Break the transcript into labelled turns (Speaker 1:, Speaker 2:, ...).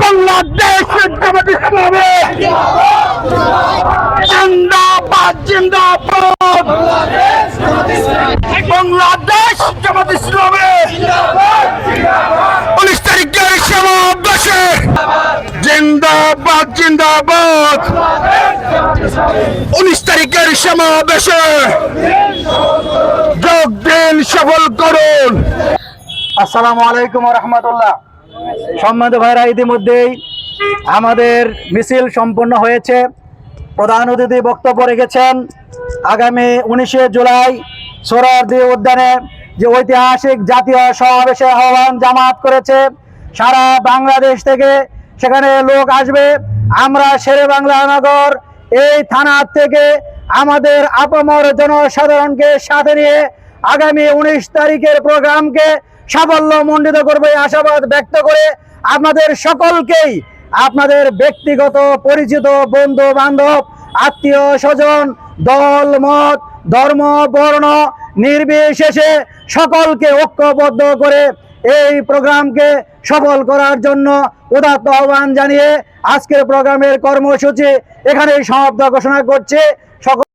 Speaker 1: বাংলাদেশ ইসলামী জিন্দাবাদ জিন্দাবাদ বাংলাদেশ জামাত ইসলামী উনিশ তারিখের সমাবেশে জিন্দাবাদ জিন্দাবাদ। উনিশ তারিখের সমাবেশে যোগ দিন, সফল করুন।
Speaker 2: আসসালামু আলাইকুম রহমতুল্লাহ। সম্মানিত ভাইরা, ইতিমধ্যেই আমাদের মিছিল সম্পন্ন হয়েছে। প্রধান অতিথি বক্তব্য রেখেছেন, আগামী উনিশে জুলাই সোহরাওয়ার্দী উদ্যানে যে ঐতিহাসিক জাতীয় সমাবেশে আহ্বান জামাত করেছে, সারা বাংলাদেশ থেকে সেখানে লোক আসবে। আমরা শেরে বাংলা নগর এই থানার থেকে আমাদের আপামর জনসাধারণকে সাথে নিয়ে আগামী উনিশ তারিখের প্রোগ্রামকে সাফল্য মণ্ডিত করবে আশাবাদ ব্যক্ত করে আপনাদের সকলকেই, আপনাদের ব্যক্তিগত, পরিচিত বন্ধু বান্ধব আত্মীয় স্বজন দল, মত ধর্ম, বর্ণ, নির্বিশেষে সকলকে ঐক্যবদ্ধ করে এই প্রোগ্রামকে সফল করার জন্য উদাত্ত আহ্বান জানিয়ে আজকের প্রোগ্রামের কর্মসূচি এখানেই সমাপ্ত ঘোষণা করছে। সকল